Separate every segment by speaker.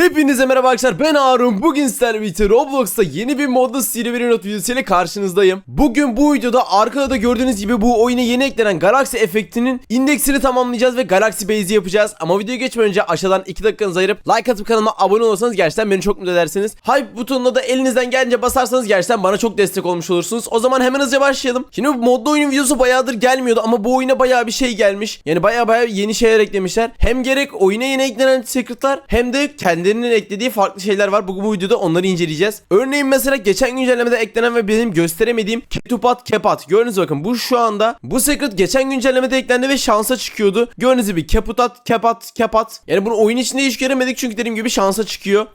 Speaker 1: Hepinize merhaba arkadaşlar ben Harun. Bugün sizlerle birlikte Roblox'ta yeni bir modda Silver Not videosuyla karşınızdayım. Bugün bu videoda arkada da gördüğünüz gibi bu oyuna yeni eklenen Galaxy efektinin indeksini tamamlayacağız ve Galaxy Base'i yapacağız. Ama videoya geçmeden önce aşağıdan 2 dakikanızı ayırıp like atıp kanalıma abone olursanız gerçekten beni çok mutlu edersiniz. Hype butonuna da elinizden gelince basarsanız gerçekten bana çok destek olmuş olursunuz. O zaman hemen hızlıca başlayalım. Şimdi bu modda oyunun videosu bayağıdır gelmiyordu ama bu oyuna bayağı bir şey gelmiş. Yani bayağı bayağı yeni şeyler eklemişler. Hem gerek oyuna yeni eklenen secretlar hem de kendilerinin eklediği farklı şeyler var. Bugün bu videoda onları inceleyeceğiz. Örneğin mesela geçen güncellemede eklenen ve benim gösteremediğim Ketupat Kepat. Gördüğünüz bakın bu şu anda bu secret geçen güncellemede eklendi ve şansa çıkıyordu. Gördüğünüz gibi Keputat Kepat Kepat. Yani bunu oyun içinde hiç göremedik çünkü dediğim gibi şansa çıkıyor.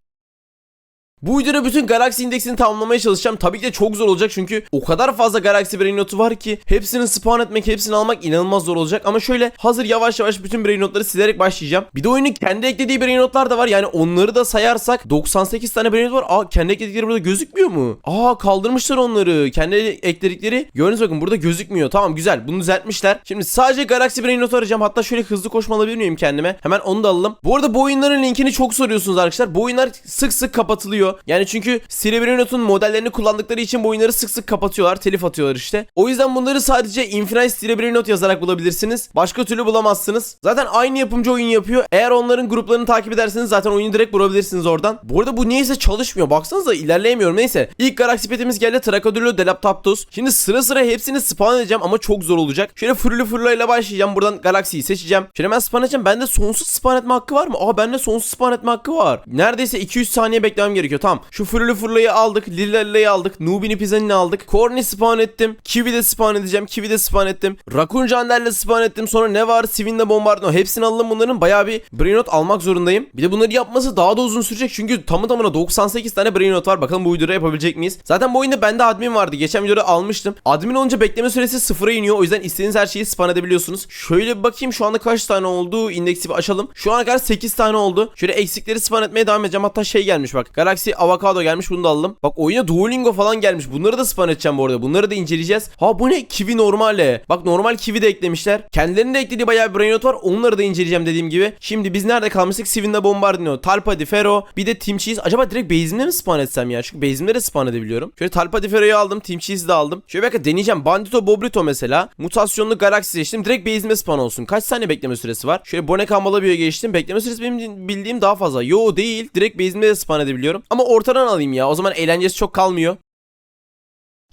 Speaker 1: Bu videoda bütün Galaxy indeksini tamamlamaya çalışacağım. Tabii ki de çok zor olacak çünkü o kadar fazla Galaxy Brain Note'u var ki hepsini spawn etmek, hepsini almak inanılmaz zor olacak. Ama şöyle hazır yavaş yavaş bütün Brain Note'ları silerek başlayacağım. Bir de oyunun kendi eklediği Brain Note'lar da var. Yani onları da sayarsak 98 tane Brain var. Aa kendi ekledikleri burada gözükmüyor mu? Aa kaldırmışlar onları. Kendi ekledikleri. Gördüğünüz bakın burada gözükmüyor. Tamam güzel. Bunu düzeltmişler. Şimdi sadece Galaxy Brain Note arayacağım. Hatta şöyle hızlı koşma alabilir miyim kendime? Hemen onu da alalım. Bu arada bu oyunların linkini çok soruyorsunuz arkadaşlar. Bu oyunlar sık sık kapatılıyor. Yani çünkü Note'un modellerini kullandıkları için bu oyunları sık sık kapatıyorlar. Telif atıyorlar işte. O yüzden bunları sadece Infinite Note yazarak bulabilirsiniz. Başka türlü bulamazsınız. Zaten aynı yapımcı oyun yapıyor. Eğer onların gruplarını takip ederseniz zaten oyunu direkt bulabilirsiniz oradan. Bu arada bu niyeyse çalışmıyor. Baksanıza ilerleyemiyorum. Neyse. İlk Galaxy petimiz geldi. Trakadilo Delaptaptos. Şimdi sıra sıra hepsini spawn edeceğim ama çok zor olacak. Şöyle fırlı fırla ile başlayacağım. Buradan Galaxy'yi seçeceğim. Şöyle ben spawn edeceğim. Bende sonsuz spawn etme hakkı var mı? Aa bende sonsuz spawn etme hakkı var. Neredeyse 200 saniye beklemem gerekiyor. Tamam. Şu fırlı fırlayı aldık. Lilla'yı aldık. Nubini Pizzanini aldık. Corny spawn ettim. Kiwi de spawn edeceğim. Kiwi de spawn ettim. Raccoon Jander'le spawn ettim. Sonra ne var? Sivin'le Bombardino. Hepsini alalım bunların. Bayağı bir brain not almak zorundayım. Bir de bunları yapması daha da uzun sürecek. Çünkü tamı tamına 98 tane brain not var. Bakalım bu videoda yapabilecek miyiz? Zaten bu oyunda bende admin vardı. Geçen videoda almıştım. Admin olunca bekleme süresi sıfıra iniyor. O yüzden istediğiniz her şeyi spawn edebiliyorsunuz. Şöyle bir bakayım şu anda kaç tane oldu. İndeksi bir açalım. Şu ana kadar 8 tane oldu. Şöyle eksikleri spawn etmeye devam edeceğim. Hatta şey gelmiş bak. Galaxy Avocado gelmiş. Bunu da alalım. Bak oyuna Duolingo falan gelmiş. Bunları da spawn edeceğim bu arada. Bunları da inceleyeceğiz. Ha bu ne? Kiwi normale. Bak normal kiwi de eklemişler. Kendilerinin de eklediği bayağı bir brain not var. Onları da inceleyeceğim dediğim gibi. Şimdi biz nerede kalmıştık? Sivin'de Bombardino, Talpa Fero, bir de Team Cheese. Acaba direkt base'imde mi spawn etsem ya? Çünkü base'imde de spawn edebiliyorum. Şöyle Talpa Fero'yu aldım. Team Cheese'i de aldım. Şöyle dakika deneyeceğim. Bandito Bobrito mesela. Mutasyonlu Galaxy seçtim. Direkt base'imde spawn olsun. Kaç saniye bekleme süresi var? Şöyle Boneka Malabio'ya geçtim. Bekleme süresi benim bildiğim daha fazla. Yo değil. Direkt base'imde de spawn edebiliyorum. Ortadan alayım ya. O zaman eğlencesi çok kalmıyor.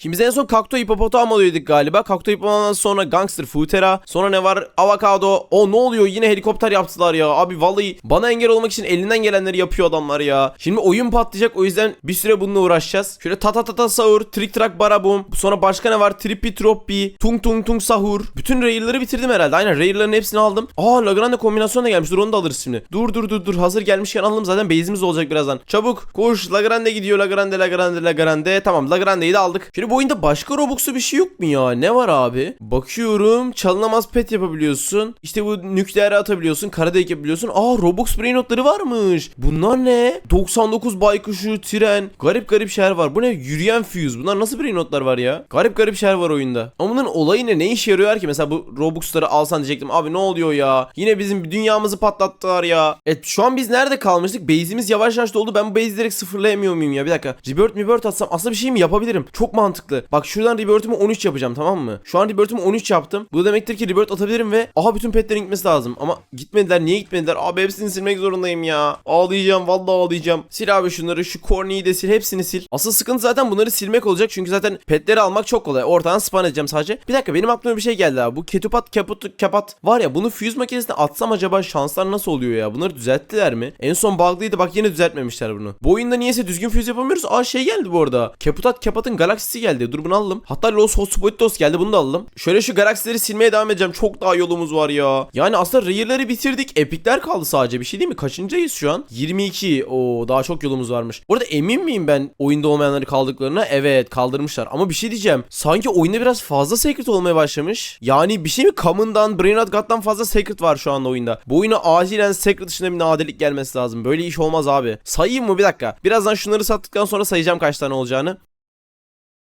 Speaker 1: Şimdi biz en son Kakto Hippopotamo'daydık galiba. Kakto Hippopotamo'dan sonra Gangster Futera. Sonra ne var? Avocado. O ne oluyor? Yine helikopter yaptılar ya. Abi vallahi bana engel olmak için elinden gelenleri yapıyor adamlar ya. Şimdi oyun patlayacak. O yüzden bir süre bununla uğraşacağız. Şöyle tata tata sahur. Trick track barabum. Sonra başka ne var? Trippy troppi. Tung tung tung sahur. Bütün rail'ları bitirdim herhalde. Aynen rail'ların hepsini aldım. Aa Lagrande kombinasyon da gelmiş. Dur onu da alırız şimdi. Dur dur dur dur. Hazır gelmişken alalım. Zaten base'imiz olacak birazdan. Çabuk. Koş. Lagrande gidiyor. Lagrande Lagrande Lagrande. Tamam Lagrande'yi de aldık. Şöyle bu oyunda başka Robux'u bir şey yok mu ya? Ne var abi? Bakıyorum. Çalınamaz pet yapabiliyorsun. İşte bu nükleer atabiliyorsun. Karadek yapabiliyorsun. Aa Robux brain notları varmış. Bunlar ne? 99 baykuşu, tren. Garip garip şeyler var. Bu ne? Yürüyen fuse. Bunlar nasıl brain notlar var ya? Garip garip şeyler var oyunda. Ama bunların olayı ne? Ne işe yarıyor ki? Mesela bu Robux'ları alsan diyecektim. Abi ne oluyor ya? Yine bizim dünyamızı patlattılar ya. Evet şu an biz nerede kalmıştık? Base'imiz yavaş yavaş doldu. Ben bu base'i direkt sıfırlayamıyor muyum ya? Bir dakika. Rebirth Rebirth atsam aslında bir şey mi yapabilirim? Çok mantıklı. Bak şuradan Rebirth'ümü 13 yapacağım tamam mı? Şu an Rebirth'ümü 13 yaptım. Bu demektir ki Rebirth atabilirim ve aha bütün petlerin gitmesi lazım. Ama gitmediler. Niye gitmediler? Abi hepsini silmek zorundayım ya. Ağlayacağım. Vallahi ağlayacağım. Sil abi şunları. Şu Corny'yi de sil. Hepsini sil. Asıl sıkıntı zaten bunları silmek olacak. Çünkü zaten petleri almak çok kolay. Ortadan spawn edeceğim sadece. Bir dakika benim aklıma bir şey geldi abi. Bu ketupat kaput kapat var ya bunu fuse makinesine atsam acaba şanslar nasıl oluyor ya? Bunları düzelttiler mi? En son bug'lıydı bak yine düzeltmemişler bunu. Bu oyunda niyeyse düzgün fuse yapamıyoruz. Aa şey geldi bu arada. Keputat kapatın galaksisi geldi. Dur bunu alalım. Hatta Los Hotspotos geldi bunu da alalım. Şöyle şu galaksileri silmeye devam edeceğim. Çok daha yolumuz var ya. Yani aslında Rare'ları bitirdik. Epic'ler kaldı sadece. Bir şey değil mi? Kaçıncıyız şu an? 22. Oo daha çok yolumuz varmış. Orada emin miyim ben oyunda olmayanları kaldıklarına? Evet kaldırmışlar. Ama bir şey diyeceğim. Sanki oyunda biraz fazla secret olmaya başlamış. Yani bir şey mi? Common'dan, Brainrot God'dan fazla secret var şu anda oyunda. Bu oyuna acilen secret dışında bir nadirlik gelmesi lazım. Böyle iş olmaz abi. Sayayım mı? Bir dakika. Birazdan şunları sattıktan sonra sayacağım kaç tane olacağını.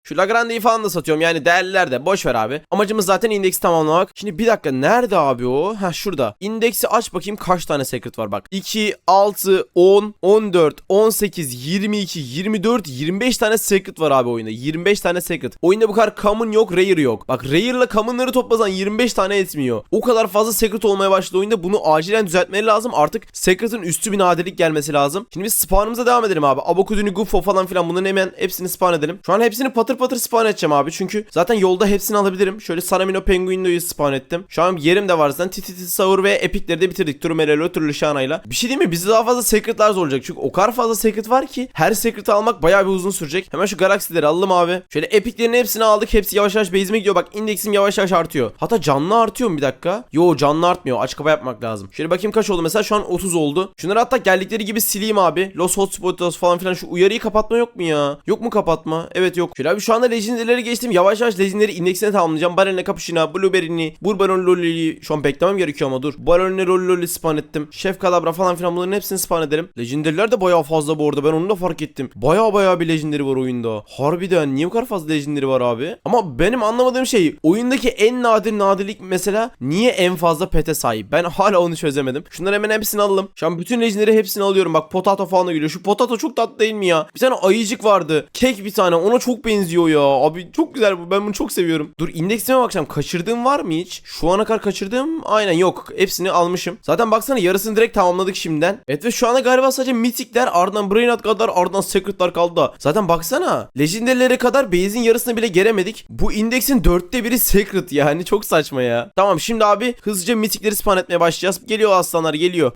Speaker 1: Şu Lagrange'yi falan da satıyorum yani değerliler de boş ver abi. Amacımız zaten indeksi tamamlamak. Şimdi bir dakika nerede abi o? Ha şurada. İndeksi aç bakayım kaç tane secret var bak. 2, 6, 10, 14, 18, 22, 24, 25 tane secret var abi oyunda. 25 tane secret. Oyunda bu kadar common yok, rare yok. Bak rare ile common'ları toplasan 25 tane etmiyor. O kadar fazla secret olmaya başladı oyunda. Bunu acilen düzeltmeleri lazım. Artık secret'ın üstü bir nadirlik gelmesi lazım. Şimdi biz spawn'ımıza devam edelim abi. Abakuduni, Gufo falan filan bunların hemen hepsini spawn edelim. Şu an hepsini patır patır spawn edeceğim abi. Çünkü zaten yolda hepsini alabilirim. Şöyle Saramino Penguino'yu spawn ettim. Şu an yerim de var zaten. Tititi Saur ve Epic'leri de bitirdik. Turmelelo, Turlushana'yla. Bir şey değil mi? Bizde daha fazla secret'lar olacak. Çünkü o kadar fazla secret var ki her secret'ı almak bayağı bir uzun sürecek. Hemen şu galaksileri alalım abi. Şöyle Epic'lerin hepsini aldık. Hepsi yavaş yavaş base'ime gidiyor. Bak indeksim yavaş yavaş artıyor. Hatta canlı artıyor mu bir dakika? Yo canlı artmıyor. Aç kapa yapmak lazım. Şöyle bakayım kaç oldu mesela. Şu an 30 oldu. Şunları hatta geldikleri gibi sileyim abi. Los Hotspotos falan filan. Şu uyarıyı kapatma yok mu ya? Yok mu kapatma? Evet yok. Şöyle abi şu anda legendary'leri geçtim. Yavaş yavaş legendary indeksine tamamlayacağım. Barel'le Capuchina, Blueberry'ni, Bourbaron Loli'yi şu an beklemem gerekiyor ama dur. Baron'le Loli Loli spawn ettim. Chef Kadabra falan filan bunların hepsini spawn edelim. Legendary'ler de bayağı fazla bu arada. Ben onu da fark ettim. Bayağı bayağı bir legendary var oyunda. Harbiden niye bu kadar fazla legendary var abi? Ama benim anlamadığım şey oyundaki en nadir nadirlik mesela niye en fazla pete sahip? Ben hala onu çözemedim. Şunları hemen hepsini alalım. Şu an bütün legendary hepsini alıyorum. Bak potato falan da geliyor. Şu potato çok tatlı değil mi ya? Bir tane ayıcık vardı. Kek bir tane. Ona çok benziyor ya. Abi çok güzel bu. Ben bunu çok seviyorum. Dur indeksime bakacağım. Kaçırdığım var mı hiç? Şu ana kadar kaçırdığım aynen yok. Hepsini almışım. Zaten baksana yarısını direkt tamamladık şimdiden. Evet ve şu anda galiba sadece mitikler ardından Brainot kadar ardından secretlar kaldı da. Zaten baksana. Legendary'lere kadar base'in yarısını bile gelemedik. Bu indeksin dörtte biri secret yani. Çok saçma ya. Tamam şimdi abi hızlıca mitikleri spawn etmeye başlayacağız. Geliyor aslanlar geliyor.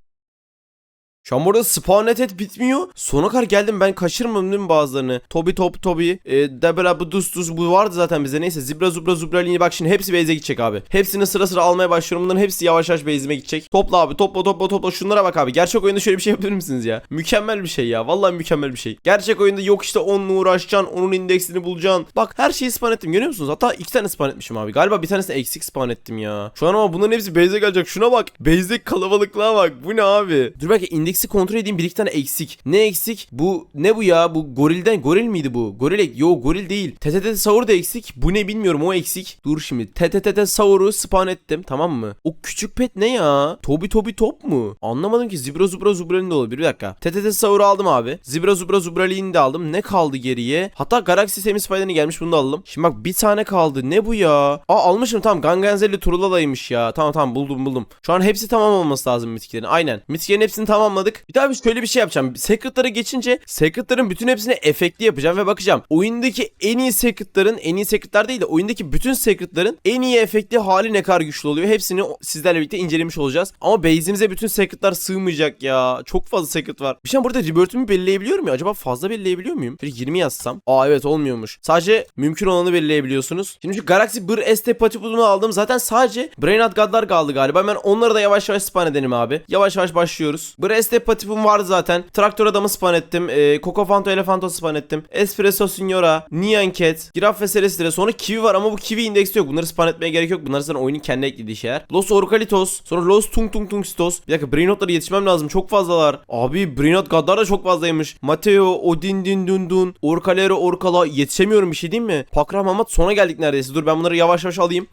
Speaker 1: Şu an burada spawn et bitmiyor. Sona kadar geldim ben kaçırmadım değil mi bazılarını? Tobi top Tobi. E, Debra bu dus dus bu vardı zaten bize neyse. Zibra zubra zubralini bak şimdi hepsi base'e gidecek abi. Hepsini sıra sıra almaya başlıyorum. Bunların hepsi yavaş yavaş base'ime gidecek. Topla abi topla topla topla. Şunlara bak abi. Gerçek oyunda şöyle bir şey yapabilir misiniz ya? Mükemmel bir şey ya. Vallahi mükemmel bir şey. Gerçek oyunda yok işte onunla uğraşacaksın. Onun indeksini bulacaksın. Bak her şeyi spawn ettim görüyor musunuz? Hatta iki tane spawn etmişim abi. Galiba bir tanesini eksik spawn ettim ya. Şu an ama bunların hepsi base'e gelecek. Şuna bak. Base'deki kalabalıklığa bak. Bu ne abi? Dur belki indeksi kontrol edeyim. Bir iki tane eksik. Ne eksik? Bu ne bu ya? Bu gorilden goril miydi bu? Goril ek- Yo goril değil. TTT Saur da eksik. Bu ne bilmiyorum o eksik. Dur şimdi. TTT Saur'u spawn ettim tamam mı? O küçük pet ne ya? Tobi Tobi Top mu? Anlamadım ki. Zibra Zubra Zubralin de olabilir. Bir dakika. TTT Saur'u aldım abi. Zibra Zubra Zubralin'i de aldım. Ne kaldı geriye? Hatta Galaxy Semi Spider'ini gelmiş bunu da alalım. Şimdi bak bir tane kaldı. Ne bu ya? Aa almışım tamam. Ganganzelli Turulala'ymış ya. Tamam tamam buldum buldum. Şu an hepsi tamam olması lazım mitiklerin. Aynen. Mitiklerin hepsini tamamladık. Bir daha bir şöyle bir şey yapacağım. Secret'lara geçince Secret'ların bütün hepsini efektli yapacağım ve bakacağım. Oyundaki en iyi Secret'ların en iyi Secret'lar değil de oyundaki bütün Secret'ların en iyi efektli hali ne kadar güçlü oluyor. Hepsini sizlerle birlikte incelemiş olacağız. Ama base'imize bütün Secret'lar sığmayacak ya. Çok fazla Secret var. Bir şey burada rebirth'ümü belirleyebiliyor muyum? Acaba fazla belirleyebiliyor muyum? Şöyle 20 yazsam. Aa evet olmuyormuş. Sadece mümkün olanı belirleyebiliyorsunuz. Şimdi şu Galaxy Bir ST Patipul'unu aldım. Zaten sadece Brainard God'lar kaldı galiba. Hemen onları da yavaş yavaş spawn edelim abi. Yavaş yavaş başlıyoruz. Bir ST Patipum vardı zaten. Traktör adamı spawn ettim. E, Coco Fanto Elefanto spawn ettim. Espresso Signora, Nyan Cat, Giraffe Celestia. Sonra Kiwi var ama bu Kiwi indeksi yok. Bunları spawn etmeye gerek yok. Bunlar zaten oyunun kendi eklediği şeyler. Los Orcalitos. Sonra Los Tung Tung Tung Stos. Bir dakika Brainot'lara yetişmem lazım. Çok fazlalar. Abi Brainot God'lar da çok fazlaymış. Mateo, Odin Din Dun Dun, Orkalero Orkala. Yetişemiyorum bir şey değil mi? Pakra Mamat sona geldik neredeyse. Dur ben bunları yavaş yavaş alayım.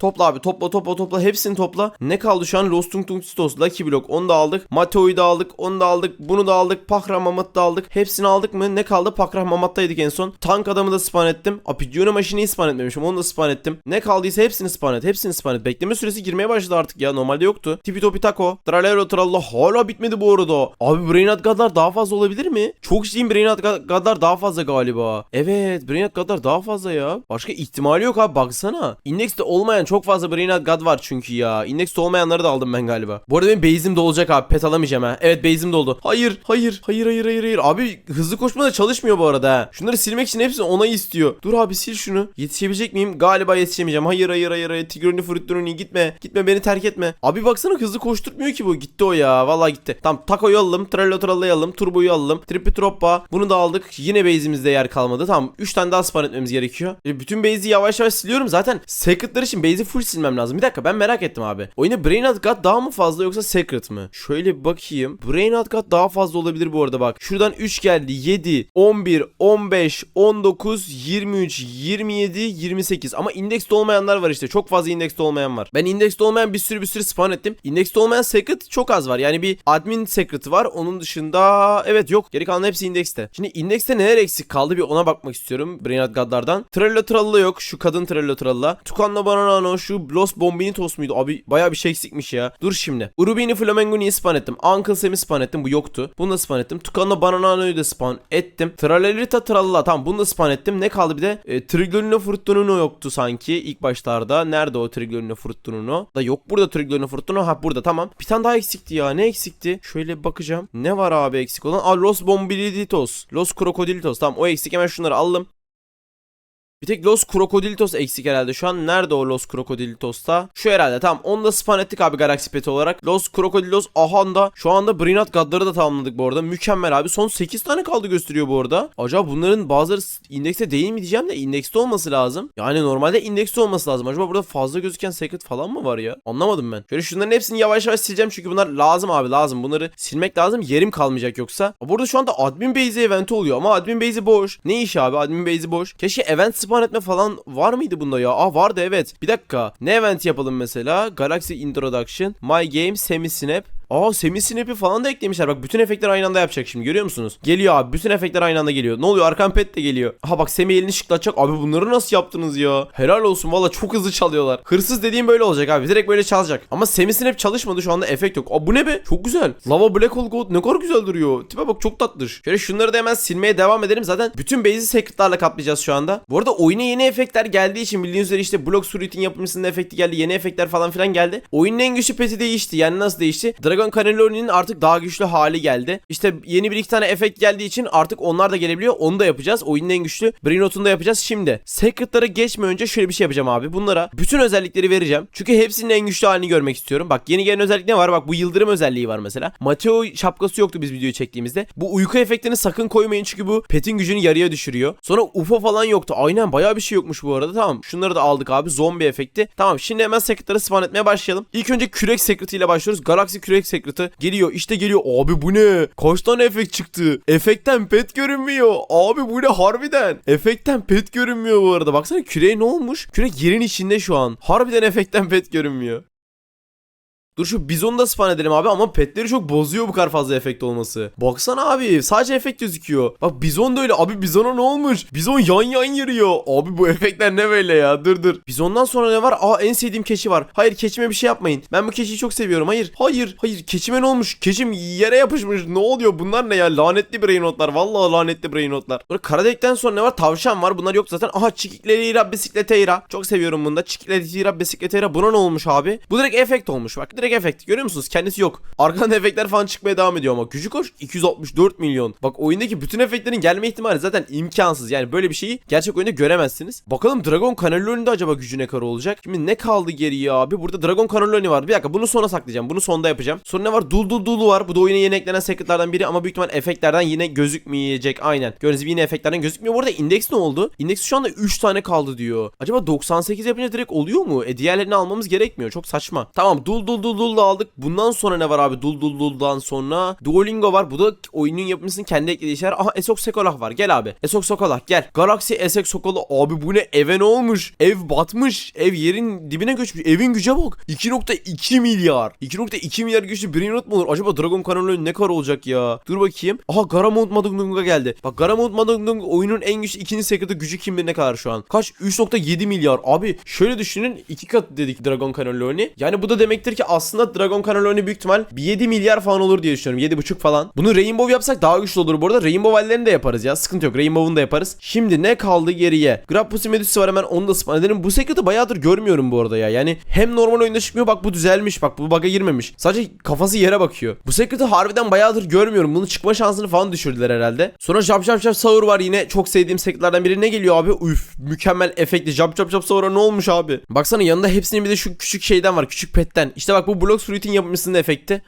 Speaker 1: Topla abi topla topla topla hepsini topla. Ne kaldı şu an? Lost Tung Tung Stos, Lucky Block onu da aldık. Mateo'yu da aldık, onu da aldık, bunu da aldık. Pakra Mamat da aldık. Hepsini aldık mı? Ne kaldı? Pakra Mamat'taydık en son. Tank adamı da spawn ettim. Apidione maşineyi spawn etmemişim. Onu da spawn ettim. Ne kaldıysa hepsini spawn et. Hepsini spawn et. Bekleme süresi girmeye başladı artık ya. Normalde yoktu. Tipi Topi Taco. Tralero Trallo hala bitmedi bu arada. Abi Brainat God'lar daha fazla olabilir mi? Çok ciddiyim Brainat God'lar daha fazla galiba. Evet Brainat God'lar daha fazla ya. Başka ihtimali yok abi baksana. Index'te olmayan çok fazla Brainat God var çünkü ya. Index'te olmayanları da aldım ben galiba. Bu arada benim base'im dolacak abi. Pet alamayacağım ha. Evet base'im doldu. Hayır hayır hayır hayır hayır hayır. Abi hızlı koşma da çalışmıyor bu arada ha. Şunları silmek için hepsini onay istiyor. Dur abi sil şunu. Yetişebilecek miyim? Galiba yetişemeyeceğim. Hayır hayır hayır hayır. Tigroni Frutroni gitme. Gitme beni terk etme. Abi baksana hızlı koşturtmuyor ki bu. Gitti o ya. Vallahi gitti. Tamam Taco'yu alalım. Trello Trallo'yu alalım. Turbo'yu alalım. Tripi Troppa. Bunu da aldık. Yine base'imizde yer kalmadı. Tamam 3 tane daha spawn etmemiz gerekiyor. E, bütün base'i yavaş yavaş siliyorum. Zaten secret'lar için base'i base'i full silmem lazım. Bir dakika ben merak ettim abi. Oyunda Brain Out God daha mı fazla yoksa Secret mi? Şöyle bir bakayım. Brain Out God daha fazla olabilir bu arada bak. Şuradan 3 geldi. 7, 11, 15, 19, 23, 27, 28. Ama indekste olmayanlar var işte. Çok fazla indekste olmayan var. Ben indekste olmayan bir sürü bir sürü spawn ettim. Indekste olmayan Secret çok az var. Yani bir admin Secret var. Onun dışında evet yok. Geri kalan hepsi indekste. Şimdi indekste neler eksik kaldı bir ona bakmak istiyorum. Brain Out God'lardan. Trello Tralla yok. Şu kadın Trello Tralla. Tukanla Bananano şu Los Bombinitos muydu? Abi bayağı bir şey eksikmiş ya. Dur şimdi. Urubini Flamengoni'yi spawn ettim. Uncle Sam'i spawn ettim. Bu yoktu. Bunu da spawn ettim. Tukanla Bananano'yu da spawn ettim. Tralalita Tralla. Tamam bunu da spawn ettim. Ne kaldı bir de? E, Triglorino Furtununo yoktu sanki ilk başlarda. Nerede o Triglorino Furtununo? Da yok burada Triglorino Furtununo. Ha burada tamam. Bir tane daha eksikti ya. Ne eksikti? Şöyle bir bakacağım. Ne var abi eksik olan? Aa Los Bombilitos. Los Crocodilitos. Tamam o eksik. Hemen şunları aldım. Bir tek Los Crocodilitos eksik herhalde. Şu an nerede o Los Crocodilitos'ta? Şu herhalde. Tamam. Onu da spawn ettik abi Galaxy Pet olarak. Los Crocodilos Ahanda. Şu anda Brinat God'ları da tamamladık bu arada. Mükemmel abi. Son 8 tane kaldı gösteriyor bu arada. Acaba bunların bazıları indekste değil mi diyeceğim de indekste olması lazım. Yani normalde indekste olması lazım. Acaba burada fazla gözüken secret falan mı var ya? Anlamadım ben. Şöyle şunların hepsini yavaş yavaş sileceğim çünkü bunlar lazım abi lazım. Bunları silmek lazım. Yerim kalmayacak yoksa. Burada şu anda admin base'i eventi oluyor ama admin base'i boş. Ne iş abi? Admin base'i boş. Keşke event spawn etme falan var mıydı bunda ya? Aa vardı evet. Bir dakika. Ne event yapalım mesela? Galaxy Introduction, My Game, Semi Snap. Aa semi snap'i falan da eklemişler. Bak bütün efektler aynı anda yapacak şimdi görüyor musunuz? Geliyor abi bütün efektler aynı anda geliyor. Ne oluyor? Arkan pet de geliyor. Aha bak Semi elini şıklatacak. Abi bunları nasıl yaptınız ya? Helal olsun valla çok hızlı çalıyorlar. Hırsız dediğim böyle olacak abi. Direkt böyle çalacak. Ama semi snap çalışmadı şu anda efekt yok. Aa bu ne be? Çok güzel. Lava Black Hole Gold ne kadar güzel duruyor. Tipe bak çok tatlış. Şöyle şunları da hemen silmeye devam edelim. Zaten bütün base'i secretlarla kaplayacağız şu anda. Bu arada oyuna yeni efektler geldiği için bildiğiniz üzere işte Block Suite'in yapımcısının efekti geldi. Yeni efektler falan filan geldi. Oyunun en güçlü peti değişti. Yani nasıl değişti? Dragon Cannelloni'nin artık daha güçlü hali geldi. İşte yeni bir iki tane efekt geldiği için artık onlar da gelebiliyor. Onu da yapacağız. Oyunun en güçlü Brinot'unu da yapacağız. Şimdi Secret'lara geçme önce şöyle bir şey yapacağım abi. Bunlara bütün özellikleri vereceğim. Çünkü hepsinin en güçlü halini görmek istiyorum. Bak yeni gelen özellik ne var? Bak bu yıldırım özelliği var mesela. Mateo şapkası yoktu biz videoyu çektiğimizde. Bu uyku efektini sakın koymayın çünkü bu petin gücünü yarıya düşürüyor. Sonra UFO falan yoktu. Aynen bayağı bir şey yokmuş bu arada. Tamam. Şunları da aldık abi. Zombi efekti. Tamam şimdi hemen Secret'ları spawn etmeye başlayalım. İlk önce kürek Secret'ı ile başlıyoruz. Galaxy kürek Secret'ı geliyor. İşte geliyor. Abi bu ne? Kaç tane efekt çıktı? Efekten pet görünmüyor. Abi bu ne harbiden? Efekten pet görünmüyor bu arada. Baksana küreğe ne olmuş? Kürek yerin içinde şu an. Harbiden efekten pet görünmüyor. Dur şu bizonu da spawn edelim abi ama petleri çok bozuyor bu kadar fazla efekt olması. Baksana abi sadece efekt gözüküyor. Bak bizon da öyle abi bizona ne olmuş? Bizon yan yan yürüyor. Abi bu efektler ne böyle ya dur dur. Bizondan sonra ne var? Aa en sevdiğim keçi var. Hayır keçime bir şey yapmayın. Ben bu keçiyi çok seviyorum. Hayır hayır hayır keçime ne olmuş? Keçim yere yapışmış. Ne oluyor bunlar ne ya? Lanetli brainotlar. Vallahi lanetli brainotlar. Sonra kara delikten sonra ne var? Tavşan var. Bunlar yok zaten. Aha çikiklerira bisikleteyra. Çok seviyorum bunu da. Çikiklerira bisikleteyra. Buna ne olmuş abi? Bu direkt efekt olmuş. Bak direkt efekt. Görüyor musunuz? Kendisi yok. Arkadan efektler falan çıkmaya devam ediyor ama. Gücü koş 264 milyon. Bak oyundaki bütün efektlerin gelme ihtimali zaten imkansız. Yani böyle bir şeyi gerçek oyunda göremezsiniz. Bakalım Dragon Cannelloni'de acaba gücü ne kadar olacak? Şimdi ne kaldı geriye abi? Burada Dragon Cannelloni var. Bir dakika bunu sona saklayacağım. Bunu sonda yapacağım. Sonra ne var? Dul Dul Dulu var. Bu da oyuna yeni eklenen secretlardan biri ama büyük ihtimal efektlerden yine gözükmeyecek. Aynen. Gördüğünüz gibi yine efektlerden gözükmüyor. Bu arada indeks ne oldu? İndeks şu anda 3 tane kaldı diyor. Acaba 98 yapınca direkt oluyor mu? E diğerlerini almamız gerekmiyor. Çok saçma. Tamam Dul Dul Dul Dul da aldık. Bundan sonra ne var abi? Dul Dul Dul'dan sonra Duolingo var. Bu da oyunun yapımcısının kendi eklediği şeyler. Aha Esok Sekolah var. Gel abi. Esok Sekolah gel. Galaxy Esok Sekolah. Abi bu ne? Eve ne olmuş? Ev batmış. Ev yerin dibine göçmüş. Evin güce bak. 2.2 milyar. 2.2 milyar güçlü Brainrot mu olur? Acaba Dragon Cannelloni ne kadar olacak ya? Dur bakayım. Aha Garamond Madungdung'a geldi. Bak Garamond Madungdung oyunun en güçlü ikinci secret'ı gücü kim bilir ne kadar şu an? Kaç? 3.7 milyar. Abi şöyle düşünün. iki kat dedik Dragon Cannelloni. Yani bu da demektir ki aslında Dragon Cannelloni büyük ihtimal bir 7 milyar falan olur diye düşünüyorum. 7.5 falan. Bunu Rainbow yapsak daha güçlü olur bu arada. Rainbow hallerini de yaparız ya. Sıkıntı yok. Rainbow'unu da yaparız. Şimdi ne kaldı geriye? Grappussy Medusa var hemen onu da spawn edelim. Bu secret'ı bayağıdır görmüyorum bu arada ya. Yani hem normal oyunda çıkmıyor bak bu düzelmiş. Bak bu bug'a girmemiş. Sadece kafası yere bakıyor. Bu secret'ı harbiden bayağıdır görmüyorum. Bunun çıkma şansını falan düşürdüler herhalde. Sonra Jab Jab Jab Saur var yine. Çok sevdiğim secret'lardan biri. Ne geliyor abi? Üf mükemmel efektli. Jab Jab Jab Saur'a ne olmuş abi? Baksana yanında hepsinin bir de şu küçük şeyden var. Küçük petten. İşte bak bu Blox Fruit'in yapımcısının efekti.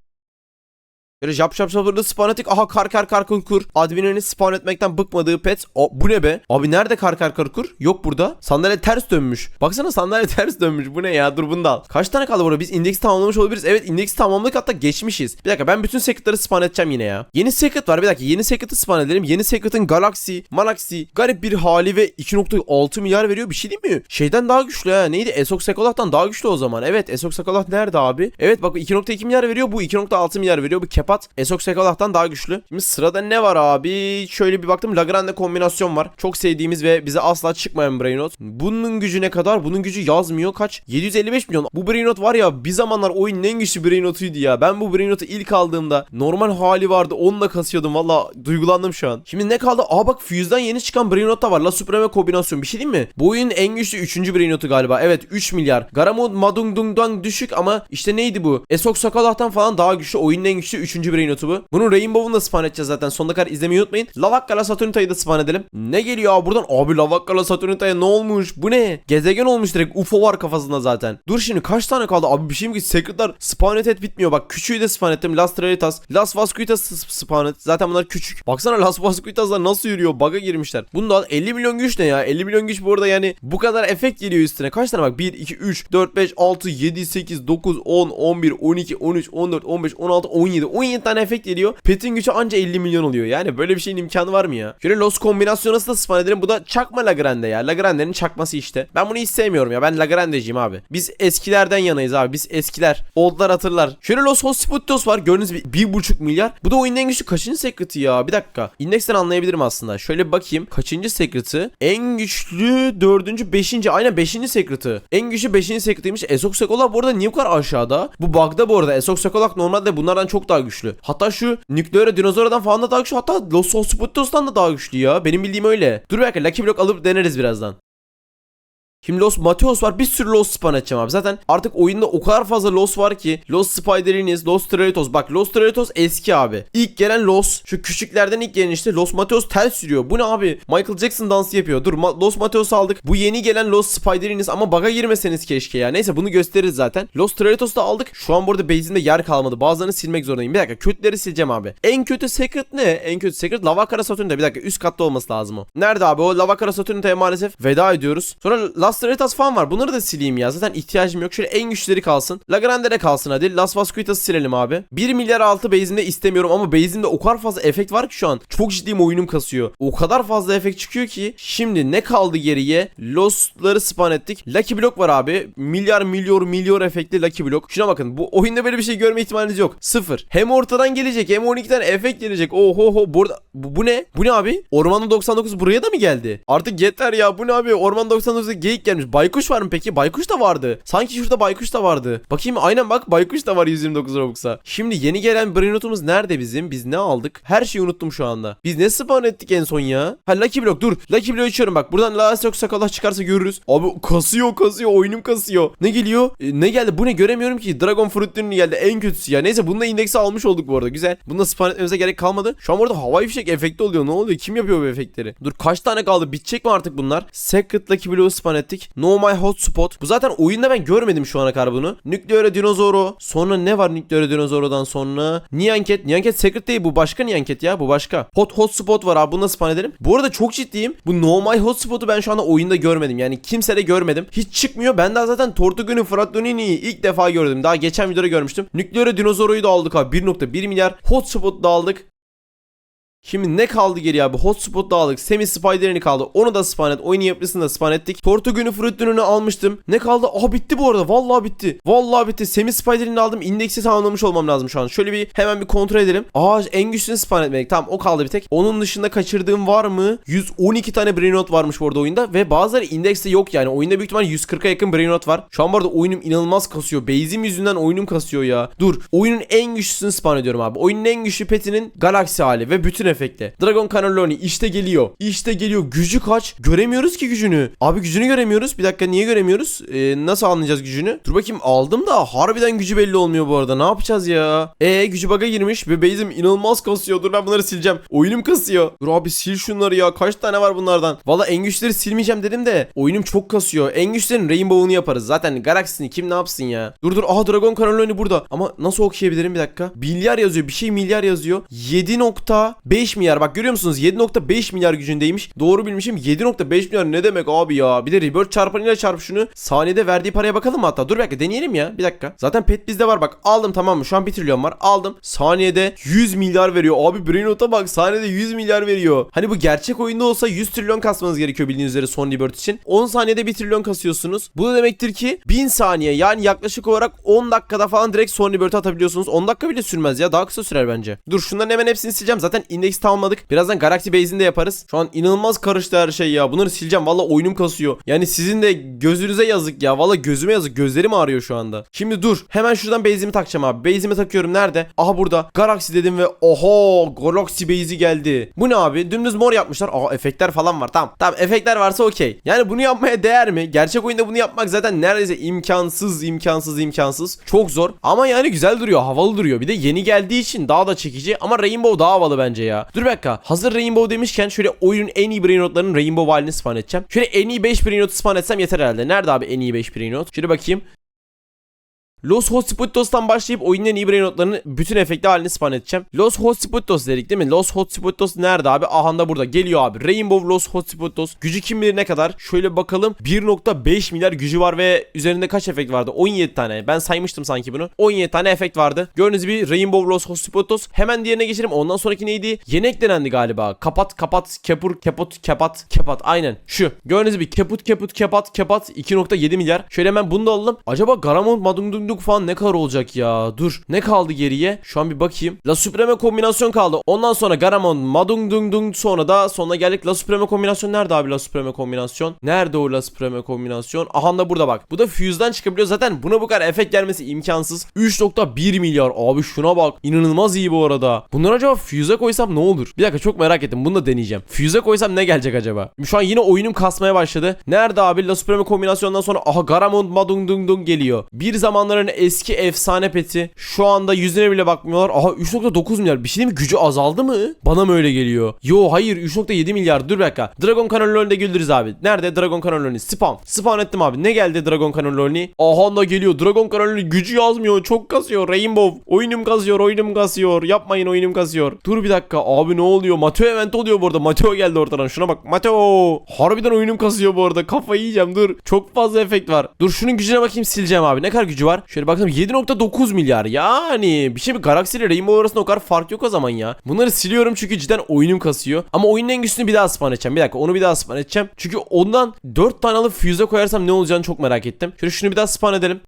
Speaker 1: Böyle jap jap jap spawn ettik. Aha kar kar kar kur. Admin'in spawn etmekten bıkmadığı pet. O, bu ne be? Abi nerede kar kar kar kur? Yok burada. Sandalye ters dönmüş. Baksana sandalye ters dönmüş. Bu ne ya? Dur bunu da al. Kaç tane kaldı burada? Biz indeksi tamamlamış olabiliriz. Evet indeksi tamamladık hatta geçmişiz. Bir dakika ben bütün secretları spawn edeceğim yine ya. Yeni secret var. Bir dakika yeni secret'ı spawn edelim. Yeni secret'ın Galaxy, Malaxy garip bir hali ve 2.6 milyar veriyor. Bir şey değil mi? Şeyden daha güçlü ha. Neydi? Esok Sekolah'tan daha güçlü o zaman. Evet Esok Sekolah nerede abi? Evet bak 2.2 milyar veriyor. Bu 2.6 milyar veriyor. Bu Kepat Esok Sekolah'tan daha güçlü. Şimdi sırada ne var abi? Şöyle bir baktım. Lagrande kombinasyon var. Çok sevdiğimiz ve bize asla çıkmayan Brainrot. Bunun gücü ne kadar? Bunun gücü yazmıyor. Kaç? 755 milyon. Bu Brainrot var ya bir zamanlar oyunun en güçlü Brainrot'uydu ya. Ben bu Brainrot'u ilk aldığımda normal hali vardı. Onunla kasıyordum. Valla duygulandım şu an. Şimdi ne kaldı? Aa bak Fuse'dan yeni çıkan Brainrot da var. La Supreme kombinasyon. Bir şey değil mi? Bu oyunun en güçlü 3. Brainrot'u galiba. Evet 3 milyar. Garamond Madungdung'dan düşük ama işte neydi bu? Esok Sakalah'tan falan daha güçlü. Oyunun en güçlü 3. Brainrot'u bu. Bunun Rainbow'unu da spawn edeceğiz zaten. Sonuna kadar izlemeyi unutmayın. Lavakkala Saturnita'yı da spawn edelim. Ne geliyor abi buradan? Abi Lavakkala Saturnita'ya ne olmuş? Bu ne? Gezegen olmuş direkt. UFO var kafasında zaten. Dur şimdi kaç tane kaldı? Abi bir şey mi ki? Secret'lar spawn et bitmiyor. Bak küçüğü de spawn ettim. Las Trelitas. Las Vascuitas spawn et. Zaten bunlar küçük. Baksana Las Vascuitas'lar nasıl yürüyor? Bug'a girmişler. Bunda 50 milyon güç ne ya? 50 milyon güç bu arada yani bu kadar efekt geliyor üstüne. Kaç tane bak? 1, 2, 3, 4, 5, 6, 7, 8, 9, 10, 11, 12, 13, 14, 15, 16, 17. 17 tane efekt geliyor. Pet'in gücü anca 50 milyon oluyor. Yani böyle bir şeyin imkanı var mı ya? Şöyle Los kombinasyonu nasıl da spawn? Bu da çakma Lagrande ya. Lagrande'nin çakması işte. Ben bunu hiç sevmiyorum ya. Ben Lagrande'ciyim abi. Biz eskilerden yanayız abi. Biz eskiler. Oldlar hatırlar. Şöyle Los Hospitos var. Gördüğünüz gibi 1.5 milyar. Bu da oyunun en güçlü kaçıncı secret'ı ya? Bir dakika. Index'ten anlayabilirim aslında. Şöyle bakayım. Kaçıncı secret'ı? En güçlü dördüncü, beşinci. Aynen beşinci secret'ı. En güçlü beşinci secret'ıymış. Esok Sekolak bu arada niye bu kadar aşağıda? Bu bug'da bu arada. Esok Sekolak normalde bunlardan çok daha güçlü. Hatta şu Nükleere Dinozora'dan falan da daha güçlü. Hatta Los Hospitos'tan da daha güçlü ya. Benim bildiğim öyle. Dur dakika. Lucky Block alıp deneriz birazdan. Şimdi Los Mateos var. Bir sürü Los spawn edeceğim abi. Zaten artık oyunda o kadar fazla Los var ki. Los Spideriniz, Los Strelitos. Bak Los Strelitos eski abi. İlk gelen Los. Şu küçüklerden ilk gelen işte Los Mateos ters sürüyor. Bu ne abi? Michael Jackson dansı yapıyor. Dur Ma- Los Mateos aldık. Bu yeni gelen Los Spideriniz ama baga girmeseniz keşke ya. Neyse bunu gösteririz zaten. Los Streletos'u da aldık. Şu an burada base'imde yer kalmadı. Bazılarını silmek zorundayım. Bir dakika kötüleri sileceğim abi. En kötü secret ne? En kötü secret Lavakara Saturn'da. Bir dakika üst katta olması lazım o. Nerede abi o Lavakara Saturn'da maalesef veda ediyoruz. Sonra Las Strelitas falan var. Bunları da sileyim ya. Zaten ihtiyacım yok. Şöyle en güçleri kalsın. La Grande'de kalsın hadi. Las Vascuitas'ı silelim abi. 1 milyar altı base'inde istemiyorum ama base'imde o kadar fazla efekt var ki şu an. Çok ciddiyim oyunum kasıyor. O kadar fazla efekt çıkıyor ki. Şimdi ne kaldı geriye? Lost'ları spawn ettik. Lucky Block var abi. Milyar milyar milyar efektli Lucky Block. Şuna bakın. Bu oyunda böyle bir şey görme ihtimaliniz yok. Sıfır. Hem ortadan gelecek hem 12 tane efekt gelecek. Oho ho. Burada bu, bu ne? Bu ne abi? Ormanın 99 buraya da mı geldi? Artık yeter ya. Bu ne abi? Orman 99'da geyik gelmiş. Baykuş var mı peki? Baykuş da vardı. Sanki şurada baykuş da vardı. Bakayım aynen bak baykuş da var 129 Robux'a. Şimdi yeni gelen Brainout'umuz nerede bizim? Biz ne aldık? Her şeyi unuttum şu anda. Biz ne spawn ettik en son ya? Ha Lucky Block dur. Lucky Block açıyorum bak. Buradan Last yok sakala çıkarsa görürüz. Abi kasıyor kasıyor. Oyunum kasıyor. Ne geliyor? E, ne geldi? Bu ne göremiyorum ki. Dragon Fruit ürünü geldi. En kötüsü ya. Neyse bununla indeksi almış olduk bu arada. Güzel. Bunda spawn etmemize gerek kalmadı. Şu an burada havai fişek efekti oluyor. Ne oluyor? Kim yapıyor bu efektleri? Dur kaç tane kaldı? Bitecek mi artık bunlar? Secret Lucky Block'u spawn ettik. No My Hotspot. Bu zaten oyunda ben görmedim şu ana kadar bunu. Nükleere Dinozoro. Sonra ne var Nükleere Dinozoro'dan sonra? Nyanket. Nyanket Secret değil bu başka Nyanket ya. Bu başka. Hot Hotspot var abi. Bunu nasıl edelim? Bu arada çok ciddiyim. Bu No My Hotspot'u ben şu anda oyunda görmedim. Yani kimse de görmedim. Hiç çıkmıyor. Ben daha zaten Tortugu'nun Frattonini'yi ilk defa gördüm. Daha geçen videoda görmüştüm. Nükleere Dinozoro'yu da aldık abi. 1.1 milyar. Hotspot'u da aldık. Şimdi ne kaldı geriye abi? Hotspot da aldık. Semi Spider'ini kaldı. Onu da spawn et. Oyun yapısını da spawn ettik. Tortugu'nu Fruit'ünü almıştım. Ne kaldı? Aa bitti bu arada. Vallahi bitti. Vallahi bitti. Semi Spider'ini aldım. İndeksi tamamlamış olmam lazım şu an. Şöyle bir hemen bir kontrol edelim. Aa en güçlüsünü spawn etmek. Tamam o kaldı bir tek. Onun dışında kaçırdığım var mı? 112 tane Brainrot varmış bu arada oyunda. Ve bazıları indekste yok yani. Oyunda büyük ihtimal 140'a yakın Brainrot var. Şu an bu arada oyunum inanılmaz kasıyor. Base'im yüzünden oyunum kasıyor ya. Dur. Oyunun en güçlüsünü spawn ediyorum abi. Oyunun en güçlü petinin Galaxy hali ve bütün efekte. Dragon Cannelloni işte geliyor. İşte geliyor. Gücü kaç? Göremiyoruz ki gücünü. Abi gücünü göremiyoruz. Bir dakika niye göremiyoruz? Ee, nasıl anlayacağız gücünü? Dur bakayım aldım da harbiden gücü belli olmuyor bu arada. Ne yapacağız ya? E gücü bug'a girmiş ve base'im inanılmaz kasıyor. Dur ben bunları sileceğim. Oyunum kasıyor. Dur abi sil şunları ya. Kaç tane var bunlardan? Valla en güçleri silmeyeceğim dedim de oyunum çok kasıyor. En güçlerin Rainbow'unu yaparız. Zaten Galaxy'ni kim ne yapsın ya? Dur dur. Aha Dragon Cannelloni burada. Ama nasıl okuyabilirim bir dakika? Milyar yazıyor. Bir şey milyar yazıyor. 7.5 milyar. Bak görüyor musunuz? 7.5 milyar gücündeymiş. Doğru bilmişim. 7.5 milyar ne demek abi ya? Bir de Rebirth çarpanıyla çarp şunu. Saniyede verdiği paraya bakalım mı hatta? Dur dakika deneyelim ya. Bir dakika. Zaten pet bizde var bak. Aldım tamam mı? Şu an 1 trilyon var. Aldım. Saniyede 100 milyar veriyor. Abi Brainot'a bak. Saniyede 100 milyar veriyor. Hani bu gerçek oyunda olsa 100 trilyon kasmanız gerekiyor bildiğiniz üzere son Rebirth için. 10 saniyede 1 trilyon kasıyorsunuz. Bu da demektir ki 1000 saniye yani yaklaşık olarak 10 dakikada falan direkt son Rebirth'e atabiliyorsunuz. 10 dakika bile sürmez ya. Daha kısa sürer bence. Dur şunların hemen hepsini sileceğim. Zaten indeks tamamladık. Birazdan Galaxy Base'ini yaparız. Şu an inanılmaz karıştı her şey ya. Bunları sileceğim. Valla oyunum kasıyor. Yani sizin de gözünüze yazık ya. Valla gözüme yazık. Gözlerim ağrıyor şu anda. Şimdi dur. Hemen şuradan base'imi takacağım abi. Base'imi takıyorum. Nerede? Aha burada. Galaxy dedim ve oho Galaxy Base'i geldi. Bu ne abi? Dümdüz mor yapmışlar. Aa efektler falan var. Tamam. Tamam efektler varsa okey. Yani bunu yapmaya değer mi? Gerçek oyunda bunu yapmak zaten neredeyse imkansız, imkansız, imkansız. Çok zor. Ama yani güzel duruyor. Havalı duruyor. Bir de yeni geldiği için daha da çekici. Ama Rainbow daha havalı bence ya. Dur bir dakika. Hazır Rainbow demişken şöyle oyunun en iyi brain notlarının Rainbow halini spawn edeceğim. Şöyle en iyi 5 brain notu spawn etsem yeter herhalde. Nerede abi en iyi 5 brain not? Şöyle bakayım. Los Hotspotos'tan başlayıp oyunun en iyi notlarını bütün efektli halini spawn edeceğim. Los Hotspotos dedik değil mi? Los Hotspotos nerede abi? Aha da burada geliyor abi. Rainbow Los Hotspotos. Gücü kim bilir ne kadar? Şöyle bakalım. 1.5 milyar gücü var ve üzerinde kaç efekt vardı? 17 tane. Ben saymıştım sanki bunu. 17 tane efekt vardı. Gördüğünüz gibi Rainbow Los Hotspotos. Hemen diğerine geçelim. Ondan sonraki neydi? Yeni eklenendi galiba. Kapat kapat kepur keput kapat kapat. Aynen. Şu. Gördüğünüz gibi keput keput kapat kapat 2.7 milyar. Şöyle hemen bunu da alalım. Acaba Garamond Madungdung falan ne kadar olacak ya? Dur. Ne kaldı geriye? Şu an bir bakayım. La Supreme kombinasyon kaldı. Ondan sonra Garamond Madungdung sonra da sonuna geldik. La Supreme kombinasyon nerede abi La Supreme kombinasyon? Nerede o La Supreme kombinasyon? Aha da burada bak. Bu da Fuse'dan çıkabiliyor. Zaten buna bu kadar efekt gelmesi imkansız. 3.1 milyar. Abi şuna bak. İnanılmaz iyi bu arada. Bunları acaba Fuse'e koysam ne olur? Bir dakika çok merak ettim. Bunu da deneyeceğim. Fuse'e koysam ne gelecek acaba? Şu an yine oyunum kasmaya başladı. Nerede abi La Supreme kombinasyondan sonra aha Garamond Madungdung geliyor. Bir zamanların eski efsane peti. Şu anda yüzüne bile bakmıyorlar. Aha 3.9 milyar. Bir şey mi? Gücü azaldı mı? Bana mı öyle geliyor? Yo hayır 3.7 milyar. Dur bir dakika. Dragon Cannelloni'de güldürüz abi. Nerede Dragon Cannelloni? Spawn. Spawn ettim abi. Ne geldi Dragon Cannelloni? Aha da geliyor. Dragon Cannelloni gücü yazmıyor. Çok kasıyor. Rainbow. Oyunum kasıyor. Oyunum kasıyor. Yapmayın oyunum kasıyor. Dur bir dakika. Abi ne oluyor? Mateo event oluyor bu. Mateo geldi ortadan. Şuna bak. Mateo. Harbiden oyunum kasıyor bu arada. Kafayı yiyeceğim. Dur. Çok fazla efekt var. Dur şunun gücüne bakayım sileceğim abi. Ne kadar gücü var? Şöyle bakalım 7.9 milyar. Yani bir şey bir Galaxy ile Rainbow arasında o kadar fark yok o zaman ya. Bunları siliyorum çünkü cidden oyunum kasıyor. Ama oyunun en güçlüsünü bir daha spawn edeceğim. Bir dakika onu bir daha spawn edeceğim. Çünkü ondan 4 tane alıp fuse'e koyarsam ne olacağını çok merak ettim. Şöyle şunu bir daha spawn edelim.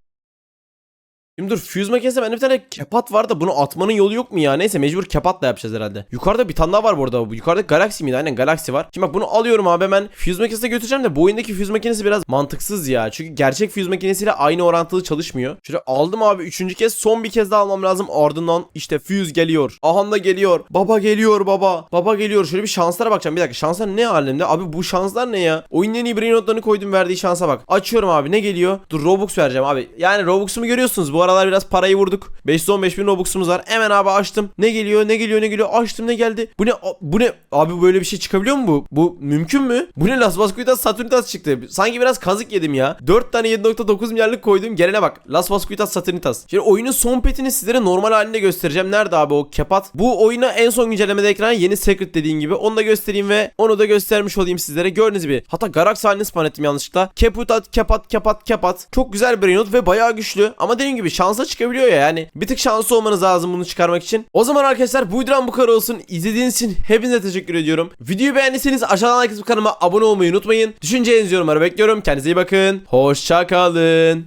Speaker 1: Şimdi dur fuse makinesinde bende bir tane kepat var da bunu atmanın yolu yok mu ya? Neyse mecbur kepatla yapacağız herhalde. Yukarıda bir tane daha var bu arada. Yukarıda Galaxy miydi? Aynen Galaxy var. Şimdi bak bunu alıyorum abi hemen fuse makinesine götüreceğim de bu oyundaki fuse makinesi biraz mantıksız ya. Çünkü gerçek fuse makinesiyle aynı orantılı çalışmıyor. Şöyle aldım abi üçüncü kez son bir kez daha almam lazım. Ardından işte fuse geliyor. Ahan da geliyor. Baba geliyor baba. Baba geliyor. Şöyle bir şanslara bakacağım. Bir dakika şanslar ne alemde? Abi bu şanslar ne ya? Oyunun en iyi notlarını koydum verdiği şansa bak. Açıyorum abi ne geliyor? Dur Robux vereceğim abi. Yani Robux'umu görüyorsunuz. Bu aralar biraz parayı vurduk. 515 bin Robux'umuz var. Hemen abi açtım. Ne geliyor ne geliyor ne geliyor. Açtım ne geldi. Bu ne bu ne? Abi böyle bir şey çıkabiliyor mu bu? Bu mümkün mü? Bu ne Las Vascuitas Saturnitas çıktı. Sanki biraz kazık yedim ya. 4 tane 7.9 milyarlık koydum. Gelene bak. Las Vascuitas Saturnitas. Şimdi oyunun son petini sizlere normal halinde göstereceğim. Nerede abi o kepat? Bu oyuna en son güncellemede ekrana yeni secret dediğin gibi. Onu da göstereyim ve onu da göstermiş olayım sizlere. Gördüğünüz gibi. Hatta Garax halini spawn ettim yanlışlıkla. Keputat, kepat, kepat, kepat. Çok güzel bir not ve bayağı güçlü. Ama dediğim gibi şansa çıkabiliyor ya. Yani bir tık şanslı olmanız lazım bunu çıkarmak için. O zaman arkadaşlar bu videodan bu kadar olsun. İzlediğiniz için hepinize teşekkür ediyorum. Videoyu beğendiyseniz aşağıdan like kanalıma abone olmayı unutmayın. Düşüncelerinizi yorumlara bekliyorum. Kendinize iyi bakın. Hoşça kalın.